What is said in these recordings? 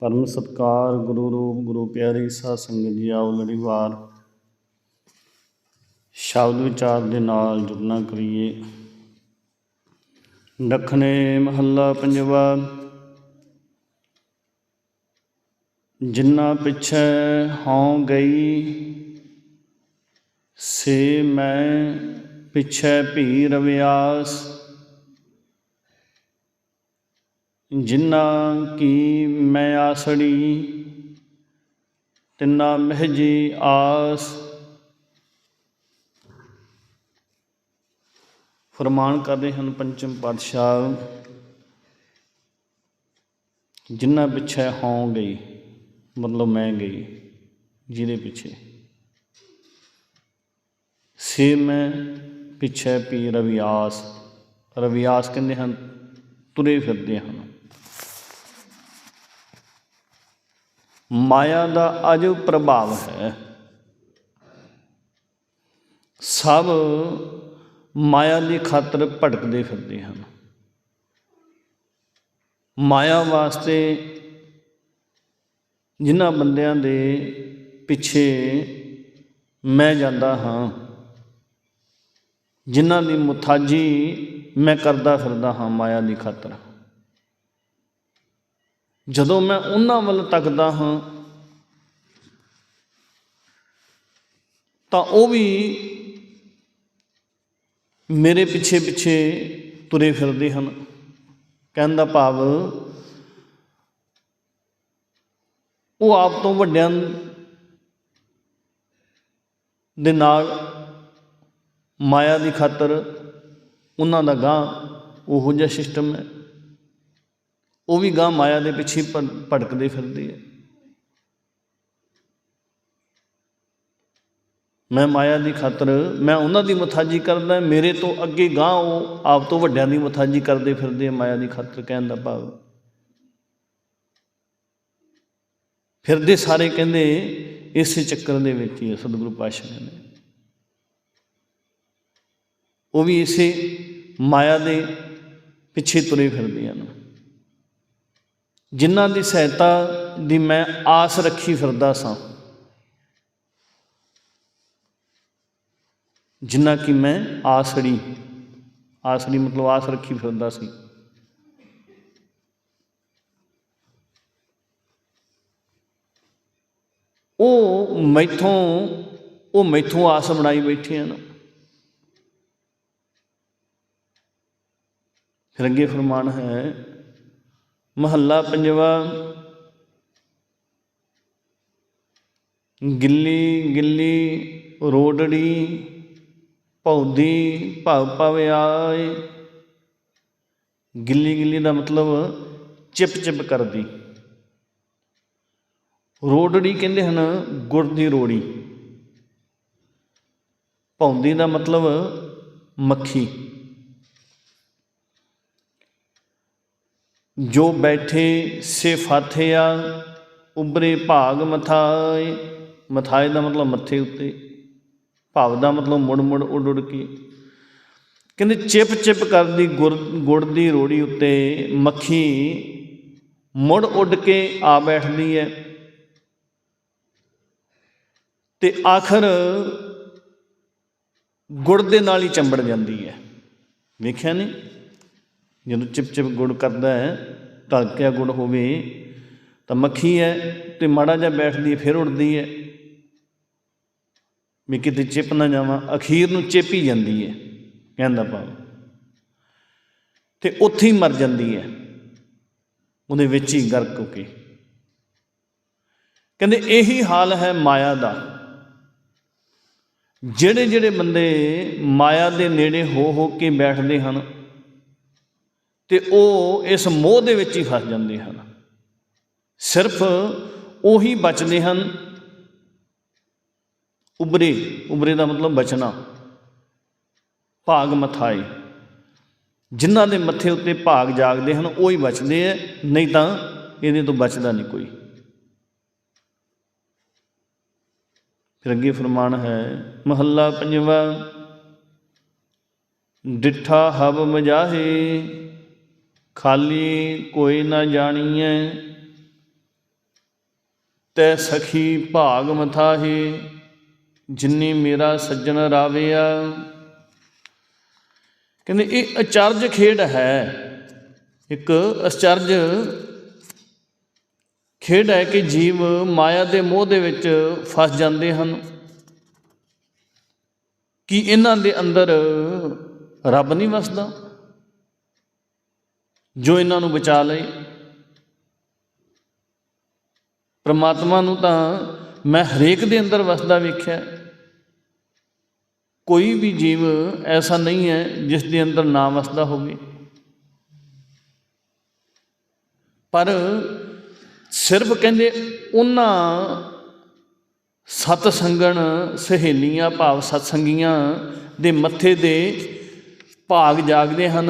ਪਰਮ ਸਤਕਾਰ, ਗੁਰੂ ਰੂਪ, ਗੁਰੂ ਪਿਆਰੀ, ਸਾਧ ਸੰਗਤ ਜੀ, ਆਓ ਲੜੀਵਾਰ। ਸ਼ਬਦ ਵਿਚਾਰ ਦੇ ਨਾਲ ਜੁੜਨਾ ਕਰੀਏ। ਦੱਖਣੇ ਮਹੱਲਾ ਪੰਜਵਾ, ਜਿੰਨਾ ਪਿਛੈ ਹਉ ਗਈ, ਸੇ ਮੈਂ ਪਿਛੈ ਭੀ ਰਵਿਆਸ। ਜਿੰਨਾ ਕੀ ਮੈਂ ਆਸੜੀ ਤਿੰਨਾ ਮਹਿਜੀ ਆਸ। ਫਰਮਾਨ ਕਰਦੇ ਹਨ ਪੰਚਮ ਪਾਤਸ਼ਾਹ, ਜਿੰਨਾ ਪਿੱਛੇ ਹੋਂ ਗਈ, ਮਤਲਬ ਮੈਂ ਗਈ, ਜਿਹਦੇ ਪਿੱਛੇ। ਸੇ ਮੈਂ ਪਿੱਛੇ ਪੀ ਰਵਿਆਸ। ਰਵਿਆਸ ਕਹਿੰਦੇ ਹਨ, ਤੁਰੇ ਫਿਰਦੇ ਹਨ। ਮਾਇਆ ਦਾ ਅਜ ਪ੍ਰਭਾਵ ਹੈ। ਸਭ ਮਾਇਆ ਦੀ ਖਾਤਰ ਭਟਕਦੇ ਫਿਰਦੇ ਹਨ। ਮਾਇਆ ਵਾਸਤੇ ਜਿਨ੍ਹਾਂ ਬੰਦਿਆਂ ਦੇ ਪਿੱਛੇ ਮੈਂ ਜਾਂਦਾ ਹਾਂ, ਜਿਨ੍ਹਾਂ ਦੀ ਮੁਤਾਜੀ ਮੈਂ ਕਰਦਾ ਫਿਰਦਾ ਹਾਂ ਮਾਇਆ ਦੀ ਖਾਤਰ। ਜਦੋਂ ਮੈਂ ਉਹਨਾਂ ਵੱਲ ਤੱਕਦਾ ਹਾਂ, ਤਾਂ ਉਹ ਵੀ ਮੇਰੇ ਪਿੱਛੇ ਪਿੱਛੇ ਤੁਰੇ ਫਿਰਦੇ ਹਨ। ਕਹਿਣ ਦਾ ਭਾਵ, ਉਹ ਆਪ ਤੋਂ ਵੱਡਿਆਂ ਦੇ ਨਾਲ ਮਾਇਆ ਦੀ ਖਾਤਰ ਉਹਨਾਂ ਦਾ ਗਾਂ ਉਹੋ ਜਿਹਾ ਸਿਸਟਮ ਹੈ। ਉਹ ਵੀ ਗਾਂ ਮਾਇਆ ਦੇ ਪਿੱਛੇ ਭ- ਭਟਕਦੇ ਫਿਰਦੇ ਆ। ਮੈਂ ਮਾਇਆ ਦੀ ਖਾਤਰ, ਮੈਂ ਉਹਨਾਂ ਦੀ ਮਥਾਜੀ ਕਰਦਾ, ਮੇਰੇ ਤੋਂ ਅੱਗੇ ਗਾਂ ਉਹ ਆਪ ਤੋਂ ਵੱਡਿਆਂ ਦੀ ਮਥਾਜੀ ਕਰਦੇ ਫਿਰਦੇ ਆ ਮਾਇਆ ਦੀ ਖਾਤਰ ਕਹਿਣ ਦਾ ਭਾਵ। ਫਿਰਦੇ ਸਾਰੇ ਕਹਿੰਦੇ ਇਸੇ ਚੱਕਰ ਦੇ ਵਿੱਚ ਹੀ ਸਤਿਗੁਰੂ ਪਾਤਸ਼ਾਹ ਨੇ। ਉਹ ਵੀ ਇਸੇ ਮਾਇਆ ਦੇ ਪਿੱਛੇ ਤੁਰੇ ਫਿਰਦੇ ਹਨ। ਜਿਨ੍ਹਾਂ ਦੀ ਸਹਾਇਤਾ ਦੀ ਮੈਂ ਆਸ ਰੱਖੀ ਫਿਰਦਾ ਸਾਂ। ਜਿੰਨਾ ਕਿ ਮੈਂ ਆਸੜੀ ਆਸੜੀ ਮਤਲਬ ਆਸ ਰੱਖੀ ਫਿਰਦਾ ਸੀ। ਉਹ ਮੈਥੋਂ ਉਹ ਮੈਥੋਂ ਆਸ ਬਣਾਈ ਬੈਠੇ ਹਨ। ਫਿਰ ਅੱਗੇ ਫਰਮਾਨ ਹੈ ਮਹੱਲਾ ਪੰਜਵਾ। ਗਿੱਲੀ ਗਿੱਲੀ, ਰੋਡੜੀ, ਭੌਦੀ, ਭਵ ਭਵ ਆਏ। ਗਿੱਲੀ ਗਿੱਲੀ ਦਾ ਮਤਲਬ ਚਿਪ ਚਿਪ ਕਰਦੀ। ਰੋਡੜੀ ਕਹਿੰਦੇ ਹਨ ਗੁੜ ਦੀ ਰੋੜੀ। ਭੌਂਦੀ ਦਾ ਮਤਲਬ ਮੱਖੀ। ਜੋ ਬੈਠੇ ਸੇ ਫਾਥਿਆ ਉਬਰੇ ਭਾਗ ਮਥਾਏ। ਮਥਾਏ ਦਾ ਮਤਲਬ ਮੱਥੇ ਉੱਤੇ, ਭਾਵ ਦਾ ਮਤਲਬ ਮੁੜ ਮੁੜ ਉੱਡ ਉੱਡ ਕੇ। ਕਹਿੰਦੇ ਚਿਪ ਚਿਪ ਕਰਦੀ ਗੁੜ ਗੁੜ ਦੀ ਰੋੜੀ ਉੱਤੇ ਮੱਖੀ ਮੁੜ ਉੱਡ ਕੇ ਆ ਬੈਠਦੀ ਹੈ ਤੇ ਆਖਰ ਗੁੜ ਦੇ ਨਾਲ ਹੀ ਚੰਬੜ ਜਾਂਦੀ ਹੈ ਵੇਖਿਆ ਨਹੀਂ ਜਦੋਂ ਚਿਪ ਚਿਪ ਗੁੜ ਕਰਦਾ ਹੈ ਢਲਕਿਆ ਗੁੜ ਹੋਵੇ, ਤਾਂ ਮੱਖੀ ਹੈ ਤੇ ਮਾੜਾ ਜਿਹਾ ਬੈਠਦੀ ਹੈ, ਫਿਰ ਉੱਡਦੀ ਹੈ। ਵੀ ਕਿਤੇ ਚਿਪ ਨਾ ਜਾਵਾਂ, ਅਖੀਰ ਨੂੰ ਚਿਪ ਹੀ ਜਾਂਦੀ ਹੈ, ਕਹਿੰਦਾ ਭਾਵ। ਤੇ ਉੱਥੇ ਹੀ ਮਰ ਜਾਂਦੀ ਹੈ। ਉਹਦੇ ਵਿੱਚ ਹੀ ਗਰਕ ਹੋ ਕੇ। ਕਹਿੰਦੇ ਇਹੀ ਹਾਲ ਹੈ ਮਾਇਆ ਦਾ। ਜਿਹੜੇ ਜਿਹੜੇ ਬੰਦੇ ਮਾਇਆ ਦੇ ਨੇੜੇ ਹੋ ਹੋ ਕੇ ਬੈਠਦੇ ਹਨ ਤੇ ਉਹ ਇਸ ਮੋਹ ਦੇ ਵਿੱਚ ਹੀ ਫਸ ਜਾਂਦੇ ਹਨ। ਸਿਰਫ ਉਹੀ ਬਚਦੇ ਹਨ। ਉਬਰੇ ਉਬਰੇ ਦਾ ਮਤਲਬ ਬਚਣਾ। ਭਾਗ ਮਥਾਈ ਜਿਨ੍ਹਾਂ ਦੇ ਮੱਥੇ ਉੱਤੇ ਭਾਗ ਜਾਗਦੇ ਹਨ, ਉਹ ਹੀ ਬਚਦੇ ਐ। ਨਹੀਂ ਤਾਂ ਇਹਦੇ ਤੋਂ ਬਚਦਾ ਨਹੀਂ ਕੋਈ। ਫਿਰ ਅੱਗੇ ਫਰਮਾਨ ਹੈ, ਮਹੱਲਾ ਪੰਜਵਾ, ਡਿੱਠਾ ਹਬ ਮਜਾਹੇ। ਖਾਲੀ ਕੋਈ ਨਾ ਜਾਣੀਐ, ਤੈ ਸਖੀ ਭਾਗ ਮਥਾਹੀ, ਜਿਨੀ ਮੇਰਾ ਸੱਜਣ ਰਾਵਿਆ। ਕਹਿੰਦੇ ਇਹ ਅਚਰਜ ਖੇਡ ਹੈ, ਇੱਕ ਅਚਰਜ ਖੇਡ ਹੈ ਕਿ ਜੀਵ ਮਾਇਆ ਦੇ ਮੋਹ ਦੇ ਵਿੱਚ ਫਸ ਜਾਂਦੇ ਹਨ, ਕਿ ਇਹਨਾਂ ਦੇ ਅੰਦਰ ਰੱਬ ਨਹੀਂ ਵਸਦਾ। ਜੋ ਇਹਨਾਂ ਨੂੰ ਬਚਾ ਲਏ। ਪ੍ਰਮਾਤਮਾ ਨੂੰ ਤਾਂ ਮੈਂ ਹਰੇਕ ਦੇ ਅੰਦਰ ਵਸਦਾ ਵੇਖਿਆ। ਕੋਈ ਵੀ ਜੀਵ ਐਸਾ ਨਹੀਂ ਹੈ ਜਿਸ ਦੇ ਅੰਦਰ ਨਾ ਵਸਦਾ ਹੋਵੇ। ਪਰ ਸਿਰਫ ਕਹਿੰਦੇ ਉਹਨਾਂ ਸਤ ਸੰਗਣ ਸਹੇਲੀਆਂ, ਭਾਵ ਸਤਸੰਗੀਆਂ ਦੇ ਮੱਥੇ ਦੇ ਭਾਗ ਜਾਗਦੇ ਹਨ।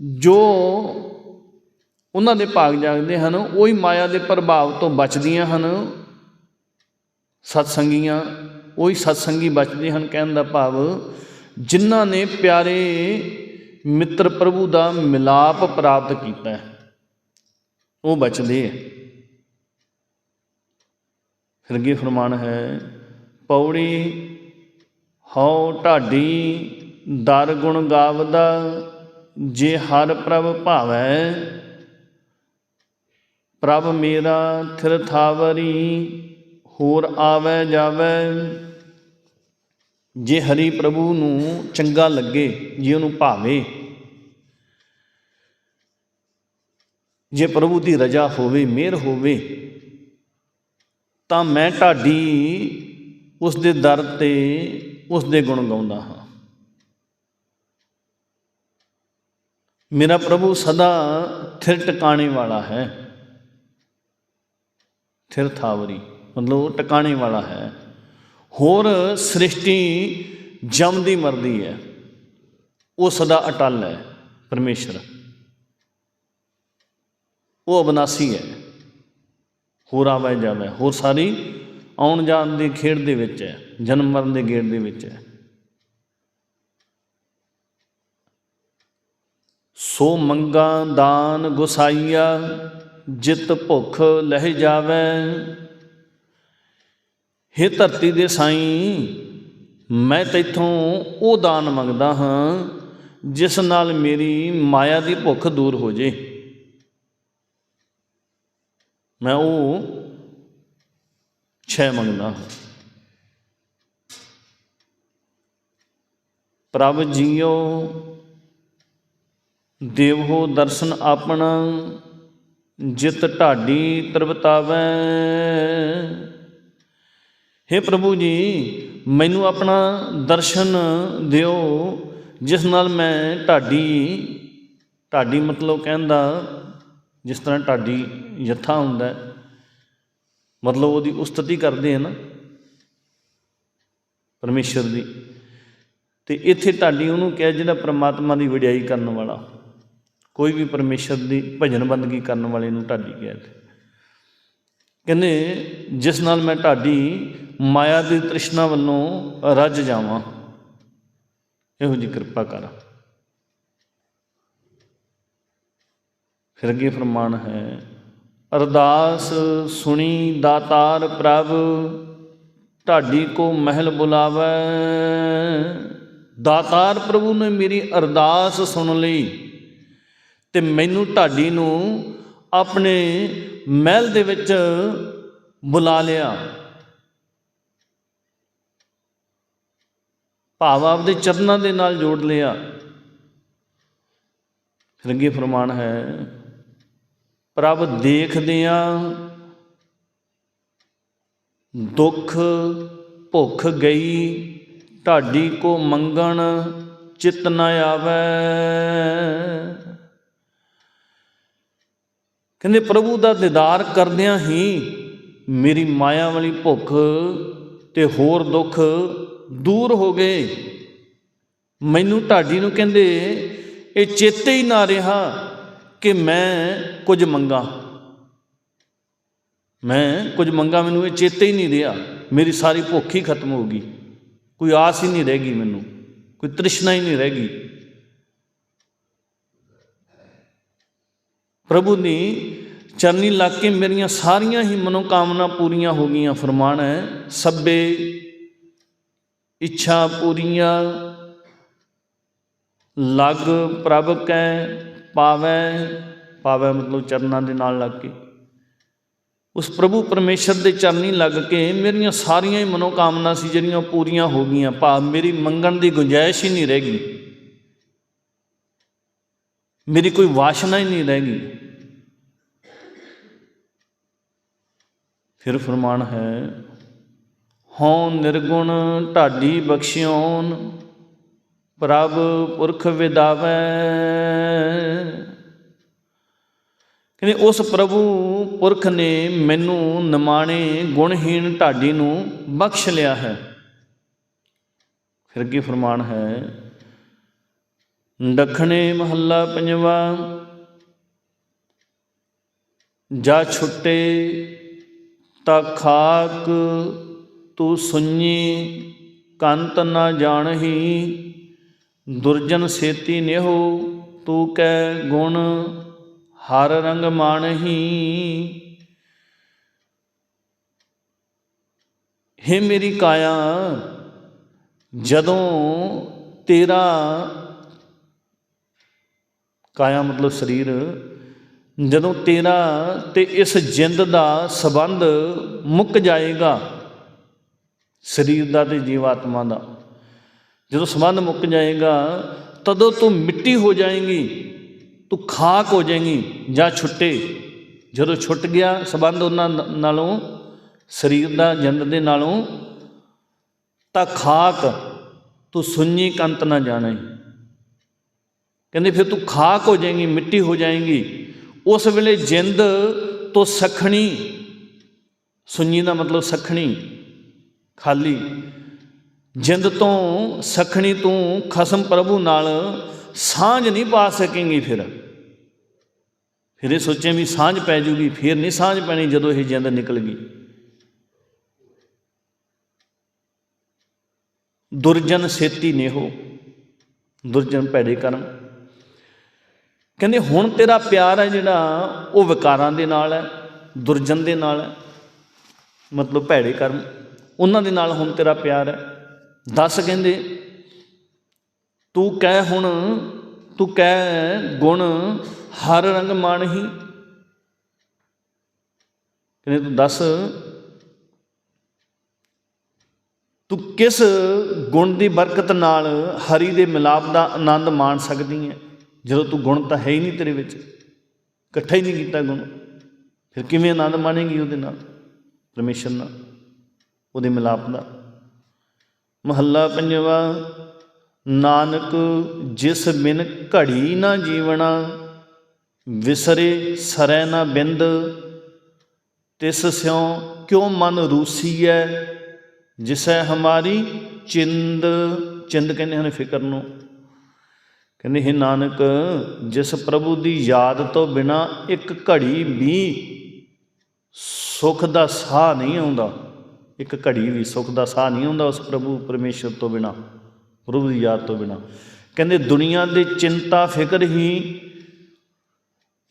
ਜੋ ਉਹਨਾਂ ਦੇ ਭਾਗ ਜਾਗਦੇ ਹਨ, ਉਹੀ ਮਾਇਆ ਦੇ ਪ੍ਰਭਾਵ ਤੋਂ ਬਚਦੀਆਂ ਹਨ। ਸਤਸੰਗੀਆਂ ਉਹੀ ਸਤਸੰਗੀ ਬਚਦੇ ਹਨ ਕਹਿਣ ਦਾ ਭਾਵ, ਜਿਨ੍ਹਾਂ ਨੇ ਪਿਆਰੇ ਮਿੱਤਰ ਪ੍ਰਭੂ ਦਾ ਮਿਲਾਪ ਪ੍ਰਾਪਤ ਕੀਤਾ ਹੈ, ਉਹ ਬਚਦੇ ਹੈ। ਫਿਰ ਅੱਗੇ ਫਰਮਾਨ ਹੈ, ਪੌੜੀ, ਹਉ ਢਾਡੀ, ਦਰ ਗੁਣ ਗਾਵਦਾ ਜੇ ਹਰ ਪ੍ਰਭ ਭਾਵੈ, ਪ੍ਰਭ ਮੇਰਾ ਥਿਰਥਾਵਰੀ ਹੋਰ ਆਵੈ ਜਾਵੈ। ਜੇ ਹਰੀ ਪ੍ਰਭੂ ਨੂੰ ਚੰਗਾ ਲੱਗੇ, ਜੇ ਉਹਨੂੰ ਭਾਵੇ, ਜੇ ਪ੍ਰਭੂ ਦੀ ਰਜਾ ਹੋਵੇ, ਮਿਹਰ ਹੋਵੇ, ਤਾਂ ਮੈਂ ਢਾਡੀ ਉਸ ਦੇ ਦਰ ਤੇ ਉਸ ਦੇ ਗੁਣ ਗਾਉਂਦਾ ਹਾਂ। ਮੇਰਾ ਪ੍ਰਭੂ ਸਦਾ ਥਿਰ ਟਿਕਾਣੇ ਵਾਲਾ ਹੈ। ਥਿਰ ਥਾਵਰੀ, ਮਤਲਬ ਉਹ ਟਿਕਾਣੇ ਵਾਲਾ ਹੈ। ਹੋਰ ਸ੍ਰਿਸ਼ਟੀ ਜਮਦੀ ਮਰਦੀ ਹੈ। ਉਹ ਸਦਾ ਅਟਲ ਹੈ, ਪਰਮੇਸ਼ਰ। ਉਹ ਅਬਨਾਸੀ ਹੈ। ਹੋਰ ਆਵੇ ਜਾਵੇ, ਹੋਰ ਸਾਰੀ ਆਉਣ ਜਾਣ ਦੀ ਖੇਡ ਦੇ ਵਿੱਚ ਹੈ, ਜਨਮ ਮਰਨ ਦੇ ਗੇੜ ਦੇ ਵਿੱਚ ਹੈ। ਸੋ ਮੰਗਾ ਦਾਨ ਗੁਸਾਈਆ, ਜਿਤ ਭੁਖ ਲਹਿ ਜਾਵੇ। ਹੇ ਧਰਤੀ ਦੇ ਸਾਈਂ, ਮੈਂ ਤੈਥੋਂ ਉਹ ਦਾਨ ਮੰਗਦਾ ਹਾਂ, ਜਿਸ ਨਾਲ ਮੇਰੀ ਮਾਇਆ ਦੀ ਭੁੱਖ ਦੂਰ ਹੋ ਜੇ। ਮੈਂ ਉਹ ਛੇ ਮੰਗਦਾ ਹਾਂ। ਪ੍ਰਭ ਜੀਓ ਦੇਵੋ ਦਰਸ਼ਨ ਆਪਣਾ, ਜਿਤ ਢਾਡੀ ਤਰਵਤਾਵੈ। हे ਪ੍ਰਭੂ ਜੀ, ਮੈਨੂੰ ਆਪਣਾ ਦਰਸ਼ਨ ਦਿਓ, ਜਿਸ ਨਾਲ ਮੈਂ ਢਾਡੀ ਢਾਡੀ ਮਤਲਬ ਕਹਿੰਦਾ, ਜਿਸ ਤਰ੍ਹਾਂ ਢਾਡੀ ਯਥਾ ਹੁੰਦਾ ਮਤਲਬ ਉਹਦੀ ਉਸਤਤੀ ਕਰਦੇ ਹਨ ਪਰਮੇਸ਼ਰ ਦੀ। ਤੇ ਇੱਥੇ ਢਾਡੀ ਉਹਨੂੰ ਕਿਹਾ ਜਿਹੜਾ ਪ੍ਰਮਾਤਮਾ ਦੀ ਵਡਿਆਈ ਕਰਨ ਵਾਲਾ। ਕੋਈ ਵੀ ਪਰਮੇਸ਼ਰ ਦੀ ਭਜਨ ਬੰਦਗੀ ਕਰਨ ਵਾਲੇ ਨੂੰ ਢਾਡੀ ਕਿਹਾ ਕਹਿੰਦੇ, ਜਿਸ ਨਾਲ ਮੈਂ ਢਾਡੀ, ਮਾਇਆ ਦੀ ਤ੍ਰਿਸ਼ਨਾ ਵੱਲੋਂ ਰੱਜ ਜਾਵਾਂ। ਇਹੋ ਜੀ ਕਿਰਪਾ ਕਰ। ਫਿਰ ਅੱਗੇ ਫਰਮਾਨ ਹੈ, ਅਰਦਾਸ ਸੁਣੀ ਦਾਤਾਰ ਪ੍ਰਭ, ਢਾਡੀ ਕੋ ਮਹਿਲ ਬੁਲਾਵੇ। ਦਾਤਾਰ ਪ੍ਰਭੂ ਨੇ ਮੇਰੀ ਅਰਦਾਸ ਸੁਣ ਲਈ। ਤੇ ਮੈਨੂੰ ਢਾਡੀ ਨੂੰ ਆਪਣੇ ਮਹਿਲ ਦੇ ਵਿੱਚ ਬੁਲਾ ਲਿਆ। ਭਾਵ ਆਪਦੇ ਚਰਨਾਂ ਦੇ ਨਾਲ ਜੋੜ ਲਿਆ। ਫਿਰ ਅੱਗੇ ਫਰਮਾਨ ਹੈ, ਪ੍ਰਭ ਦੇਖਦਿਆਂ ਦੁੱਖ ਭੁੱਖ ਗਈ, ਢਾਡੀ ਕੋ ਮੰਗਣ ਚਿਤ ਨ ਆਵੇ। ਕਹਿੰਦੇ ਪ੍ਰਭੂ ਦਾ ਦੀਦਾਰ ਕਰਦਿਆਂ ਹੀ ਮੇਰੀ ਮਾਇਆ ਵਾਲੀ ਭੁੱਖ ਤੇ ਹੋਰ ਦੁੱਖ ਦੂਰ ਹੋ ਗਏ। ਮੈਨੂੰ ਢਾਡੀ ਨੂੰ ਕਹਿੰਦੇ, ਇਹ ਚੇਤੇ ਹੀ ਨਾ ਰਿਹਾ ਕਿ ਮੈਂ ਕੁਝ ਮੰਗਾ। ਮੈਂ ਕੁਝ ਮੰਗਾ, ਮੈਨੂੰ ਇਹ ਚੇਤੇ ਹੀ ਨਹੀਂ ਰਿਹਾ। ਮੇਰੀ ਸਾਰੀ ਭੁੱਖ ਹੀ ਖਤਮ ਹੋ ਗਈ। ਕੋਈ ਆਸ ਹੀ ਨਹੀਂ ਰਹਿ ਗਈ ਮੈਨੂੰ। ਕੋਈ ਤ੍ਰਿਸ਼ਨਾ ਹੀ ਨਹੀਂ ਰਹਿ ਗਈ। ਪ੍ਰਭੂ ਦੀ ਚਰਨੀ ਲੱਗ ਕੇ ਮੇਰੀਆਂ ਸਾਰੀਆਂ ਹੀ ਮਨੋਕਾਮਨਾ ਪੂਰੀਆਂ ਹੋ ਗਈਆਂ। ਫਰਮਾਨ ਹੈ, ਸਭੇ ਇੱਛਾ ਪੂਰੀਆਂ, ਲਗ ਪ੍ਰਭ ਕੈ ਪਾਵੈ ਪਾਵੈ ਮਤਲਬ ਚਰਨਾਂ ਦੇ ਨਾਲ ਲੱਗ ਕੇ। ਉਸ ਪ੍ਰਭੂ ਪਰਮੇਸ਼ਰ ਦੇ ਚਰਨੀ ਲੱਗ ਕੇ ਮੇਰੀਆਂ ਸਾਰੀਆਂ ਹੀ ਮਨੋਕਾਮਨਾ ਸੀ, ਜਿਹੜੀਆਂ ਉਹ ਪੂਰੀਆਂ ਹੋ ਗਈਆਂ। ਭਾਵ ਮੇਰੀ ਮੰਗਣ ਦੀ ਗੁੰਜਾਇਸ਼ ਹੀ ਨਹੀਂ ਰਹਿ ਗਈ। ਮੇਰੀ ਕੋਈ ਵਾਸ਼ਨਾ ਹੀ ਨਹੀਂ ਰਹਿ ਗਈ। ਫਿਰ ਫਰਮਾਨ ਹੈ, ਹਉ ਨਿਰਗੁਣ ਢਾਡੀ ਬਖਸ਼ਿਓਨ, ਪ੍ਰਭ ਪੁਰਖ ਵਿਦਾਵੈ। ਕਹਿੰਦੇ ਉਸ ਪ੍ਰਭੂ ਪੁਰਖ ਨੇ ਮੈਨੂੰ ਨਿਮਾਣੇ ਗੁਣਹੀਣ ਢਾਡੀ ਨੂੰ ਬਖਸ਼ ਲਿਆ ਹੈ। ਫਿਰ ਅੱਗੇ ਫਰਮਾਨ ਹੈ ਦੱਖਣੇ ਮਹੱਲਾ ਪੰਜਵਾ। ਜਾ ਛੁੱਟੇ ਤਾ ਖਾਕ ਤੂੰ ਸੁਣੀ ਕੰਤ ਨਾ ਜਾਣਹੀ। ਦੁਰਜਨ ਸੇਤੀ ਨਿਹੋ, ਤੂੰ ਕੈ ਗੁਣ ਹਰ ਰੰਗ ਮਾਣਹੀ। ਹੇ ਮੇਰੀ ਕਾਇਆ, ਜਦੋਂ ਤੇਰਾ ਕਾਇਆ ਮਤਲਬ ਸਰੀਰ, ਜਦੋਂ ਤੇਰਾ ਤੇ ਇਸ ਜਿੰਦ ਦਾ ਸਬੰਧ ਮੁੱਕ ਜਾਏਗਾ, ਸਰੀਰ ਦਾ ਤੇ ਜੀਵਾਤਮਾ ਦਾ, ਜਦੋਂ ਸਬੰਧ ਮੁੱਕ ਜਾਏਗਾ, ਤਦੋਂ ਤੂੰ ਮਿੱਟੀ ਹੋ ਜਾਏਂਗੀ, ਤੂੰ ਖਾਕ ਹੋ ਜਾਏਂਗੀ, ਜਾਂ ਛੁੱਟੇ। ਜਦੋਂ ਛੁੱਟ ਗਿਆ ਸਬੰਧ ਉਹਨਾਂ ਨਾਲੋਂ, ਸਰੀਰ ਦਾ ਜਿੰਦ ਦੇ ਨਾਲੋਂ, ਤਾਂ ਖਾਕ ਤੂੰ ਸੁੰਨੀ ਕੰਤ ਨਾ ਜਾਣੇ। ਕਹਿੰਦੇ, ਫਿਰ ਤੂੰ ਖਾਕ ਹੋ ਜਾਏਗੀ, ਮਿੱਟੀ ਹੋ ਜਾਏਗੀ। ਉਸ ਵੇਲੇ ਜਿੰਦ ਤੋਂ ਸਖਣੀ, ਸੁੰਨੀ ਦਾ ਮਤਲਬ ਸਖਣੀ, ਖਾਲੀ। ਜਿੰਦ ਤੋਂ ਸਖਣੀ ਤੂੰ ਖਸਮ ਪ੍ਰਭੂ ਨਾਲ ਸਾਂਝ ਨਹੀਂ ਪਾ ਸਕੇਂਗੀ ਫਿਰ। ਫਿਰ ਇਹ ਸੋਚੇ ਵੀ ਸਾਂਝ ਪੈ ਜੂਗੀ, ਫਿਰ ਨਹੀਂ ਸਾਂਝ ਪੈਣੀ ਜਦੋਂ ਇਹ ਜਿੰਦ ਨਿਕਲ ਗਈ। ਦੁਰਜਨ ਸੇਤੀ ਨੇਹੋ, ਦੁਰਜਨ ਭੈੜੇ ਕਰਮ। ਕਹਿੰਦੇ ਹੁਣ ਤੇਰਾ ਪਿਆਰ ਹੈ ਜਿਹੜਾ, ਉਹ ਵਿਕਾਰਾਂ ਦੇ ਨਾਲ ਹੈ, ਦੁਰਜਨ ਦੇ ਨਾਲ ਹੈ, ਮਤਲਬ ਭੈੜੇ ਕਰਮ, ਉਹਨਾਂ ਦੇ ਨਾਲ ਹੁਣ ਤੇਰਾ ਪਿਆਰ ਹੈ। ਦੱਸ ਕਹਿੰਦੇ, ਤੂੰ ਕਹਿ ਹੁਣ, ਤੂੰ ਕਹਿ ਗੁਣ, ਹਰ ਰੰਗ ਮਾਣਹੀ। ਕਹਿੰਦੇ ਤੂੰ ਦੱਸ, ਤੂੰ ਕਿਸ ਗੁਣ ਦੀ ਬਰਕਤ ਨਾਲ ਹਰੀ ਦੇ ਮਿਲਾਪ ਦਾ ਆਨੰਦ ਮਾਣ ਸਕਦੀ ਹੈ? ਜਦੋਂ ਤੂੰ ਗੁਣ ਤਾਂ ਹੈ ਹੀ ਨਹੀਂ ਤੇਰੇ ਵਿੱਚ, ਇਕੱਠਾ ਹੀ ਨਹੀਂ ਕੀਤਾ ਗੁਣ, ਫਿਰ ਕਿਵੇਂ ਆਨੰਦ ਮਾਣੇਗੀ ਉਹਦੇ ਨਾਲ, ਪਰਮੇਸ਼ਰ ਨਾਲ, ਉਹਦੇ ਮਿਲਾਪ ਦਾ ਮਹੱਲਾ ਪੰਜਵਾ, ਨਾਨਕ ਜਿਸ ਬਿਨ ਘੜੀ ਨਾ ਜੀਵਣਾ, ਵਿਸਰੇ ਸਰੈ ਨਾ ਬਿੰਦ, ਤਿਸ ਸਿਉ ਕਿਉ ਮਨ ਰੂਸੀਐ, ਜਿਸੈ ਹਮਾਰੀ ਚਿੰਦ ਚਿੰਦ ਕਹਿੰਦੇ ਹਨ ਫਿਕਰ ਨੂੰ। ਕਹਿੰਦੇ, ਹੈ ਨਾਨਕ, ਜਿਸ ਪ੍ਰਭੂ ਦੀ ਯਾਦ ਤੋਂ ਬਿਨਾ ਇੱਕ ਘੜੀ ਵੀ ਸੁਖ ਦਾ ਸਾਹ ਨਹੀਂ ਆਉਂਦਾ, ਇੱਕ ਘੜੀ ਵੀ ਸੁਖ ਦਾ ਸਾਹ ਨਹੀਂ ਆਉਂਦਾ ਉਸ ਪ੍ਰਭੂ ਪਰਮੇਸ਼ਰ ਤੋਂ ਬਿਨਾ, ਪ੍ਰਭੂ ਦੀ ਯਾਦ ਤੋਂ ਬਿਨਾ। ਕਹਿੰਦੇ, ਦੁਨੀਆ ਦੇ ਚਿੰਤਾ, ਫਿਕਰ ਹੀ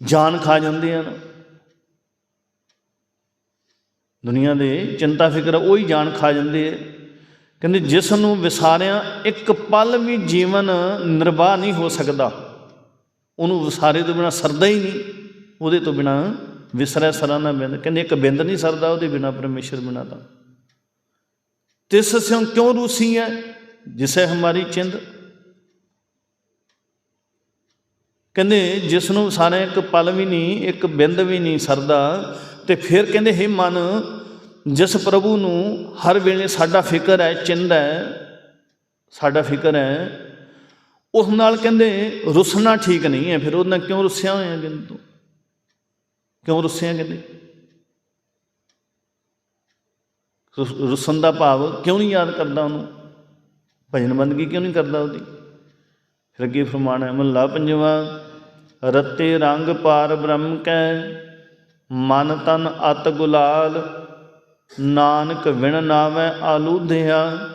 ਜਾਨ ਖਾ ਜਾਂਦੇ ਹਨ। ਦੁਨੀਆ ਦੇ ਚਿੰਤਾ, ਫਿਕਰ, ਉਹੀ ਜਾਨ ਖਾ ਜਾਂਦੇ ਆ ਕਹਿੰਦੇ ਜਿਸ ਨੂੰ ਵਿਸਾਰਿਆਂ, ਇੱਕ ਪਲ ਵੀ ਜੀਵਨ ਨਿਰਵਾਹ ਨਹੀਂ ਹੋ ਸਕਦਾ। ਉਹਨੂੰ ਵਿਸਾਰੇ ਤੋਂ ਬਿਨਾ ਸਰਦਾ ਹੀ ਨਹੀਂ। ਉਹਦੇ ਤੋਂ ਬਿਨਾ ਵਿਸਰੈ ਸਰਾਂ ਨਾ ਬਿੰਦ। ਕਹਿੰਦੇ ਇੱਕ ਬਿੰਦ ਨਹੀਂ ਸਰਦਾ, ਉਹਦੇ ਬਿਨਾ ਪਰਮੇਸ਼ਰ ਬਿਨਾ ਤਾਂ। ਤਿਸ ਸਿਉ ਕਿਉਂ ਰੂਸੀ ਹੈ? ਜਿਸੇ ਹਮਾਰੀ ਚਿੰਦ। ਕਹਿੰਦੇ ਜਿਸ ਨੂੰ ਸਾਰੇ ਇੱਕ ਪਲ ਵੀ ਨਹੀਂ, ਇੱਕ ਬਿੰਦ ਵੀ ਨਹੀਂ ਸਰਦਾ, ਤੇ ਫਿਰ ਕਹਿੰਦੇ, ਹੈ ਮਨ ਜਿਸ ਪ੍ਰਭੂ ਨੂੰ ਹਰ ਵੇਲੇ ਸਾਡਾ ਫਿਕਰ ਹੈ ਚਿੰਦ ਹੈ, ਸਾਡਾ ਫਿਕਰ ਹੈ, ਉਸ ਨਾਲ ਕਹਿੰਦੇ, ਰੁੱਸਣਾ ਠੀਕ ਨਹੀਂ ਹੈ। ਫਿਰ ਉਹਨਾਂ ਨਾਲ ਕਿਉਂ ਰੁੱਸਿਆ ਹੋਇਆ ਕਹਿੰਦੇ ਤੂੰ? ਕਿਉਂ ਰੁੱਸਿਆ ਕਹਿੰਦੇ ਰੁੱਸ- ਰੁੱਸਣ ਦਾ ਭਾਵ ਕਿਉਂ ਨਹੀਂ ਯਾਦ ਕਰਦਾ ਉਹਨੂੰ? ਭਜਨ ਬੰਦਗੀ ਕਿਉਂ ਨਹੀਂ ਕਰਦਾ ਉਹਦੀ? ਫਿਰ ਅੱਗੇ ਫਰਮਾਨ ਹੈ, ਮਹਲਾ ਪੰਜਵਾਂ, ਰੱਤੇ ਰੰਗ ਪਾਰ ਬ੍ਰਹਮ ਕੈ, ਮਨ ਤਨ ਅਤ ਗੁਲਾਲ ਨਾਨਕ ਵਿਣ ਨਾਵੈ ਆਲੂਧਿਆ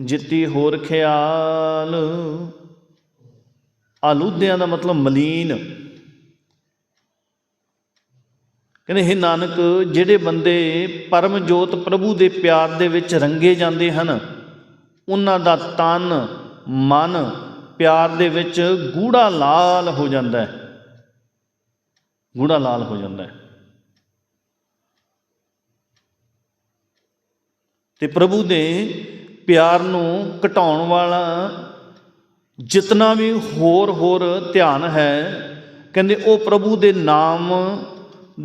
ਜਿੱਤੀ ਹੋਰ ਖਿਆਲ। ਆਲੂਧਿਆਂ ਦਾ ਮਤਲਬ ਮਲੀਨ। ਕਹਿੰਦੇ हे ਨਾਨਕ, ਜਿਹੜੇ ਬੰਦੇ ਪਰਮ ਜੋਤ ਪ੍ਰਭੂ ਦੇ ਪਿਆਰ ਦੇ ਵਿੱਚ ਰੰਗੇ ਜਾਂਦੇ ਹਨ, ਉਹਨਾਂ ਦਾ ਤਨ, ਮਨ, ਪਿਆਰ ਦੇ ਵਿੱਚ ਗੂੜਾ ਲਾਲ ਹੋ ਜਾਂਦਾ ਹੈ। ਗੂੜਾ ਲਾਲ ਹੋ ਜਾਂਦਾ ਹੈ। ਤੇ ਪ੍ਰਭੂ ਦੇ ਪਿਆਰ ਨੂੰ ਘਟਾਉਣ ਵਾਲਾ ਜਿਤਨਾ ਵੀ ਹੋਰ ਹੋਰ ਧਿਆਨ ਹੈ, ਕਹਿੰਦੇ ਉਹ ਪ੍ਰਭੂ ਦੇ ਨਾਮ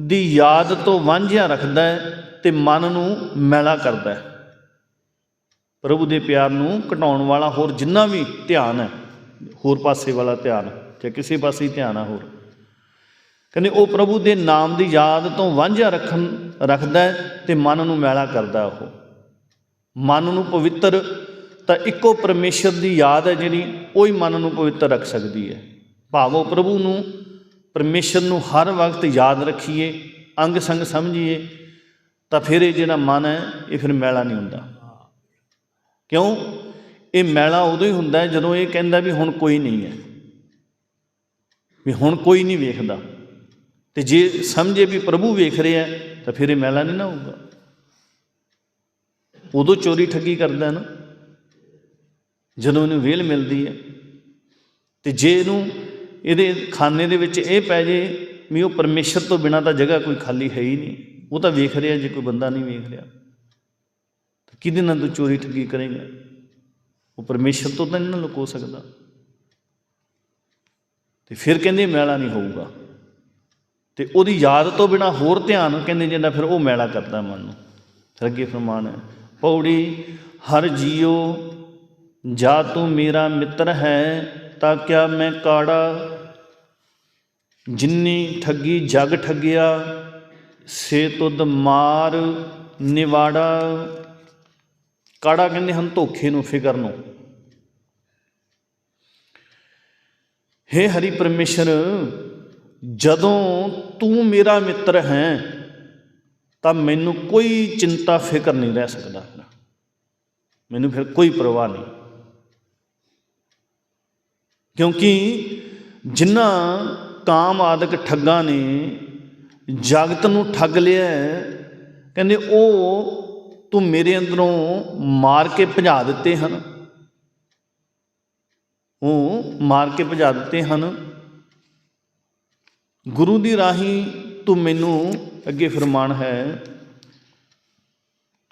ਦੀ ਯਾਦ ਤੋਂ ਵਾਂਝਿਆ ਰੱਖਦਾ ਹੈ ਤੇ ਮਨ ਨੂੰ ਮੈਲਾ ਕਰਦਾ ਹੈ। ਪ੍ਰਭੂ ਦੇ ਪਿਆਰ ਨੂੰ ਘਟਾਉਣ ਵਾਲਾ ਹੋਰ ਜਿੰਨਾ ਵੀ ਧਿਆਨ ਹੈ, ਹੋਰ ਪਾਸੇ ਵਾਲਾ ਧਿਆਨ, ਜਾਂ ਕਿਸੇ ਪਾਸੇ ਧਿਆਨ ਆ ਹੋਰ, ਕਹਿੰਦੇ ਉਹ ਪ੍ਰਭੂ ਦੇ ਨਾਮ ਦੀ ਯਾਦ ਤੋਂ ਵਾਂਝਾ ਰੱਖਣ, ਰੱਖਦਾ ਹੈ ਤੇ ਮਨ ਨੂੰ ਮੈਲਾ ਕਰਦਾ ਉਹ। ਮਨ ਨੂੰ ਪਵਿੱਤਰ, ਤਾਂ ਇੱਕੋ ਪਰਮੇਸ਼ਰ ਦੀ ਯਾਦ ਹੈ ਜਿਹੜੀ, ਉਹ ਹੀ ਮਨ ਨੂੰ ਪਵਿੱਤਰ ਰੱਖ ਸਕਦੀ ਹੈ। ਭਾਵੋ ਪ੍ਰਭੂ ਨੂੰ, ਪਰਮੇਸ਼ਰ ਨੂੰ ਹਰ ਵਕਤ ਯਾਦ ਰੱਖੀਏ, ਅੰਗ ਸੰਗ ਸਮਝੀਏ, ਤਾਂ ਫਿਰ ਇਹ ਜਿਹੜਾ ਮਨ ਹੈ, ਇਹ ਫਿਰ ਮੈਲਾ ਨਹੀਂ ਹੁੰਦਾ। ਕਿਉਂ? ਇਹ ਮੈਲਾ ਉਦੋਂ ਹੀ ਹੁੰਦਾ ਜਦੋਂ ਇਹ ਕਹਿੰਦਾ ਵੀ ਹੁਣ ਕੋਈ ਨਹੀਂ ਹੈ। ਵੀ ਹੁਣ ਕੋਈ ਨਹੀਂ ਵੇਖਦਾ। ਤੇ ਜੇ ਸਮਝੇ ਵੀ ਪ੍ਰਭੂ ਵੇਖ ਰਿਹਾ ਤਾਂ ਫਿਰ ਇਹ ਮੈਲਾ ਨਹੀਂ ਨਾ ਹੋਊਗਾ। ਉਦੋਂ ਚੋਰੀ ਠੱਗੀ ਕਰਦਾ ਨਾ, ਜਦੋਂ ਇਹਨੂੰ ਵੇਲ ਮਿਲਦੀ ਹੈ। ਤੇ ਜੇ ਇਹਨੂੰ ਇਹਦੇ ਖਾਨੇ ਦੇ ਵਿੱਚ ਇਹ ਪੈ ਜੇ ਵੀ ਉਹ ਪਰਮੇਸ਼ਰ ਤੋਂ ਬਿਨਾ ਤਾਂ ਜਗ੍ਹਾ ਕੋਈ ਖਾਲੀ ਹੈ ਹੀ ਨਹੀਂ, ਉਹ ਤਾਂ ਵੇਖ ਰਿਹਾ ਜੇ ਕੋਈ ਬੰਦਾ ਨਹੀਂ ਵੇਖ ਰਿਹਾ। ਤਾਂ ਕਿਹਦੇ ਨਾਲ ਤੂੰ ਚੋਰੀ ਠੱਗੀ ਕਰੇਗਾ? ਉਹ ਪਰਮੇਸ਼ਰ ਤੋਂ ਤਾਂ ਨਹੀਂ ਨਾ ਲੁਕੋ ਸਕਦਾ। ਤੇ ਫਿਰ ਕਹਿੰਦੇ ਮੈਲਾ ਨਹੀਂ ਹੋਊਗਾ। ਤੇ ਉਹਦੀ ਯਾਦ ਤੋਂ ਬਿਨਾ ਹੋਰ ਧਿਆਨ, ਕਹਿੰਦੇ ਜਿਹੜਾ ਫਿਰ ਉਹ ਮੈਲਾ ਕਰਦਾ ਮਨ ਨੂੰ। ਫਿਰ ਅੱਗੇ ਫਰਮਾਨ ਹੈ ਪੌੜੀ, ਹਰ ਜੀਓ, ਜਾ ਤੂੰ ਮੇਰਾ ਮਿੱਤਰ ਹੈ, ਤਾਂ ਕਿਆ ਮੈਂ ਕਾੜਾ? ਜਿੰਨੀ ਠੱਗੀ ਜਗ ਠੱਗਿਆ, ਸੇ ਤੁਧ ਮਾਰ ਨਿਵਾੜਾ। ਕਾੜਾ ਕਹਿੰਦੇ ਹਨ ਧੋਖੇ ਨੂੰ, ਫਿਕਰ ਨੂੰ। ਹੇ ਹਰੀ ਪਰਮੇਸ਼ਰ, ਜਦੋਂ ਤੂੰ ਮੇਰਾ ਮਿੱਤਰ ਹੈ ਤਾਂ ਮੈਨੂੰ ਕੋਈ ਚਿੰਤਾ, ਫਿਕਰ ਨਹੀਂ ਰਹਿ ਸਕਦਾ। ਮੈਨੂੰ ਫਿਰ ਕੋਈ ਪਰਵਾਹ ਨਹੀਂ। ਕਿਉਂਕਿ ਜਿਨ੍ਹਾਂ ਕਾਮ ਆਦਿਕ ਠੱਗਾਂ ਨੇ, ਜਗਤ ਨੂੰ ਠੱਗ ਲਿਆ ਕਹਿੰਦੇ ਉਹ ਤੂੰ ਮੇਰੇ ਅੰਦਰੋਂ ਮਾਰ ਕੇ ਭਜਾ ਦਿੱਤੇ ਹਨ। ਉਹ ਮਾਰ ਕੇ ਭਜਾ ਦਿੱਤੇ ਹਨ। ਗੁਰੂ ਦੀ ਰਾਹੀਂ ਤੂੰ ਮੈਨੂੰ ਅੱਗੇ ਫਰਮਾਨ ਹੈ,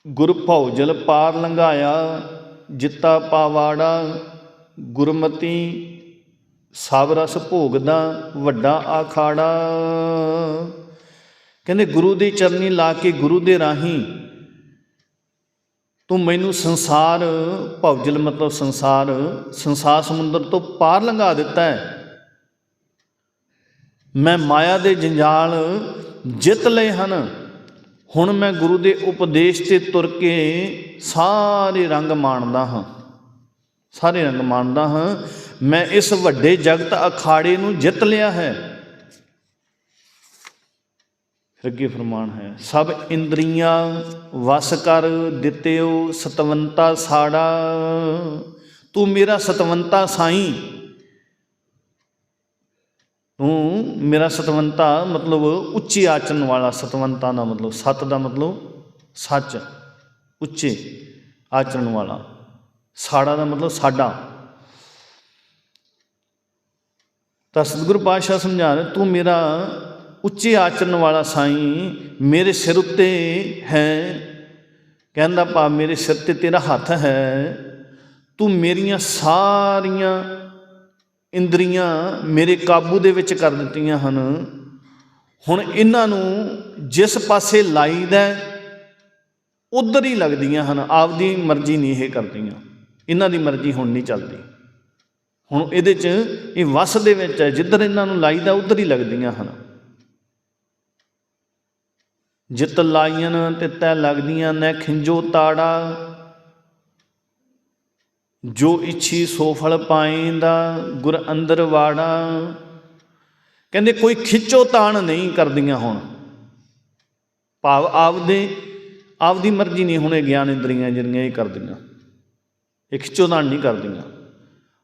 ਗੁਰ ਭੌਜਲ ਪਾਰ ਲੰਘਾਇਆ, ਜਿੱਤਾ ਪਾਵਾੜਾ, ਗੁਰਮਤੀ ਸਭ ਰਸ ਭੋਗਦਾ, ਵੱਡਾ ਆਖਾੜਾ। ਕਹਿੰਦੇ, ਗੁਰੂ ਦੀ ਚਰਨੀ ਲਾ ਕੇ ਗੁਰੂ ਦੇ ਰਾਹੀਂ ਤੂੰ ਮੈਨੂੰ ਸੰਸਾਰ ਭੌਜਲ ਮਤਲਬ ਸੰਸਾਰ ਸੰਸਾਰ ਸਮੁੰਦਰ ਤੋਂ ਪਾਰ ਲੰਘਾ ਦਿੱਤਾ ਹੈ। ਮੈਂ ਮਾਇਆ ਦੇ ਜੰਜਾਲ ਜਿੱਤ ਲਏ ਹਨ। ਹੁਣ ਮੈਂ ਗੁਰੂ ਦੇ ਉਪਦੇਸ਼ ਤੇ ਤੁਰ ਕੇ ਸਾਰੇ ਰੰਗ ਮਾਣਦਾ ਹਾਂ। ਸਾਰੇ ਰੰਗ ਮਾਣਦਾ ਹਾਂ। ਮੈਂ ਇਸ ਵੱਡੇ ਜਗਤ ਅਖਾੜੇ ਨੂੰ ਜਿੱਤ ਲਿਆ ਹੈ। ਫਿਰ ਅੱਗੇ ਫਰਮਾਨ ਹੈ, ਸਭ ਇੰਦਰੀਆਂ ਵਸ ਕਰ ਦਿੱਤਿਓ ਸਤਵੰਤਾ ਸਾੜਾ। ਤੂੰ ਮੇਰਾ ਸਤਵੰਤਾ ਸਾਈਂ। ਤੂੰ ਮੇਰਾ ਸਤਵੰਤਾ ਮਤਲਬ ਉੱਚੇ ਆਚਰਨ ਵਾਲਾ ਸਤਵੰਤਾ ਦਾ ਮਤਲਬ, ਸਤ ਦਾ ਮਤਲਬ, ਸੱਚ, ਉੱਚੇ ਆਚਰਨ ਵਾਲਾ। ਸਾੜਾ ਦਾ ਮਤਲਬ ਸਾਡਾ। ਤਾਂ ਸਤਿਗੁਰੂ ਪਾਤਸ਼ਾਹ ਸਮਝਾ ਰਿਹਾ, ਤੂੰ ਮੇਰਾ ਉੱਚੇ ਆਚਰਨ ਵਾਲਾ ਸਾਈਂ, ਮੇਰੇ ਸਿਰ ਉੱਤੇ ਹੈ। ਕਹਿੰਦਾ ਭਾ, ਮੇਰੇ ਸਿਰ ਤੇ ਤੇਰਾ ਹੱਥ ਹੈ। ਤੂੰ ਮੇਰੀਆਂ ਸਾਰੀਆਂ ਇੰਦਰੀਆਂ ਮੇਰੇ ਕਾਬੂ ਦੇ ਵਿੱਚ ਕਰ ਦਿੱਤੀਆਂ ਹਨ। ਹੁਣ ਇਹਨਾਂ ਨੂੰ ਜਿਸ ਪਾਸੇ ਲਾਈਦਾ ਉਧਰ ਹੀ ਲੱਗਦੀਆਂ ਹਨ। ਆਪਦੀ ਮਰਜ਼ੀ ਨਹੀਂ ਇਹ ਕਰਦੀਆਂ। ਇਹਨਾਂ ਦੀ ਮਰਜ਼ੀ ਹੁਣ ਨਹੀਂ ਚੱਲਦੀ। ਹੁਣ ਇਹਦੇ 'ਚ ਇਹ ਵਸ ਦੇ ਵਿੱਚ ਹੈ, ਜਿੱਧਰ ਇਹਨਾਂ ਨੂੰ ਲਾਈਦਾ ਉਧਰ ਹੀ ਲੱਗਦੀਆਂ ਹਨ। ਜਿਤ ਲਾਈਆਂ ਤੇ ਤੈ ਲੱਗਦੀਆਂ ਨੇ ਖਿੰਜੋ ਤਾੜਾ। ਜੋ ਇੱਛੀ ਸੋ ਫਲ ਪਾਏਂਦਾ, ਗੁਰ ਅੰਦਰ ਵਾੜਾ। ਕਹਿੰਦੇ ਕੋਈ ਖਿੱਚੋ ਤਾਣ ਨਹੀਂ ਕਰਦੀਆਂ ਹੁਣ। ਭਾਵ ਆਪਦੇ, ਆਪਦੀ ਮਰਜ਼ੀ ਨਹੀਂ ਹੁਣੇ ਗਿਆਨ ਇੰਦਰੀਆਂ ਜਿਹੜੀਆਂ ਇਹ ਕਰਦੀਆਂ। ਇਹ ਖਿੱਚੋ ਤਾਣ ਨਹੀਂ ਕਰਦੀਆਂ।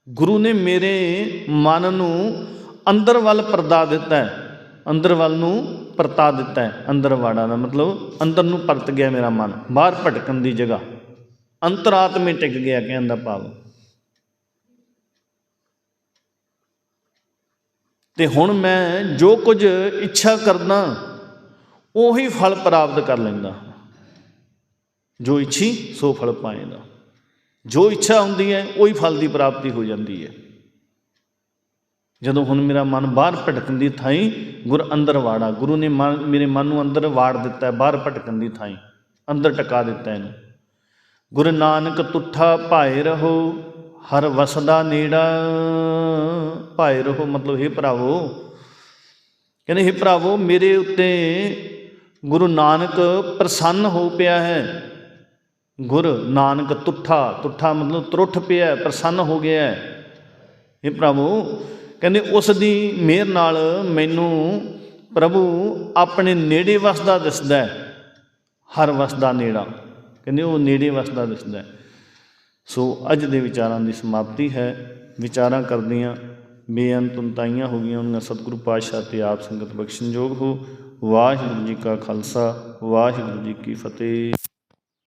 ਗੁਰੂ ਨੇ ਮੇਰੇ ਮਨ ਨੂੰ ਅੰਦਰ ਵੱਲ ਪਰਦਾ ਦਿੱਤਾ ਹੈ। ਅੰਦਰ ਵੱਲ ਨੂੰ ਪਰਤਾ ਦਿੱਤਾ ਹੈ। ਅੰਦਰ ਵਾੜਾ ਦਾ ਮਤਲਬ ਅੰਦਰ ਨੂੰ ਪਰਤ ਗਿਆ ਮੇਰਾ ਮਨ। ਬਾਹਰ ਭਟਕਣ ਦੀ ਜਗ੍ਹਾ। ਅੰਤਰਾਤਮੇ ਟਿਕ ਗਿਆ ਕਹਿਣ ਦਾ ਭਾਵ। ਤੇ ਹੁਣ ਮੈਂ ਜੋ ਕੁਝ ਇੱਛਾ ਕਰਦਾ, ਉਹੀ ਫਲ ਪ੍ਰਾਪਤ ਕਰ ਲੈਂਦਾ। ਹਾਂ। ਜੋ ਇੱਛੀ, ਸੋ ਫਲ ਪਾਏਗਾ। ਜੋ ਇੱਛਾ ਹੁੰਦੀ ਹੈ, ਉਹੀ ਫਲ ਦੀ ਪ੍ਰਾਪਤੀ ਹੋ ਜਾਂਦੀ ਹੈ। ਜਦੋਂ ਹੁਣ ਮੇਰਾ ਮਨ ਬਾਹਰ ਭਟਕਣ ਦੀ ਥਾਈ ਗੁਰ ਅੰਦਰ ਵਾੜਾ। ਗੁਰੂ ਨੇ ਮਨ, ਮੇਰੇ ਮਨ ਨੂੰ ਅੰਦਰ ਵਾੜ ਦਿੱਤਾ ਹੈ, ਬਾਹਰ ਭਟਕਣ ਦੀ ਥਾਈ। ਅੰਦਰ ਟਿਕਾ ਦਿੱਤਾ ਇਹਨੂੰ। ਗੁਰੂ ਨਾਨਕ ਤੁਠਾ ਭਾਏ ਰਹੋ, ਹਰ ਵਸਦਾ ਨੇੜਾ ਭਾਏ ਰਹੋ। ਮਤਲਬ हे ਭਰਾਵੋ, ਕਹਿੰਦੇ हे ਭਰਾਵੋ, ਮੇਰੇ ਉੱਤੇ ਗੁਰੂ ਨਾਨਕ ਪ੍ਰਸੰਨ ਹੋ ਪਿਆ ਹੈ। ਗੁਰ ਨਾਨਕ ਤੁਠਾ ਤੁਠਾ ਮਤਲਬ ਤਰੁੱਠ ਪਿਆ, ਪ੍ਰਸੰਨ ਹੋ ਗਿਆ ਹੈ। ਇਹ ਪ੍ਰਭੂ ਕਹਿੰਦੇ, ਉਸ ਦੀ ਮਿਹਰ ਨਾਲ ਮੈਨੂੰ ਪ੍ਰਭੂ ਆਪਣੇ ਨੇੜੇ ਵਸਦਾ ਦਿਸਦਾ ਹੈ, ਹਰ ਵਸਦਾ ਨੇੜਾ। ਕਹਿੰਦੇ ਉਹ ਨੇੜੇ ਵਸਦਾ ਦਿਸਦਾ ਸੋ ਅੱਜ ਦੇ ਵਿਚਾਰਾਂ ਦੀ ਸਮਾਪਤੀ ਹੈ। ਵਿਚਾਰਾਂ ਕਰਦਿਆਂ ਬੇਅੰਤ ਉਨਤਾਈਆਂ ਹੋ ਗਈਆਂ ਉਹਨਾਂ ਸਤਿਗੁਰੂ ਪਾਤਸ਼ਾਹ ਤੇ ਆਪ ਸੰਗਤ ਬਖਸ਼ਣਯੋਗ ਹੋ। ਵਾਹਿਗੁਰੂ ਜੀ ਕਾ ਖਾਲਸਾ, ਵਾਹਿਗੁਰੂ ਜੀ ਕੀ ਫਤਿਹ।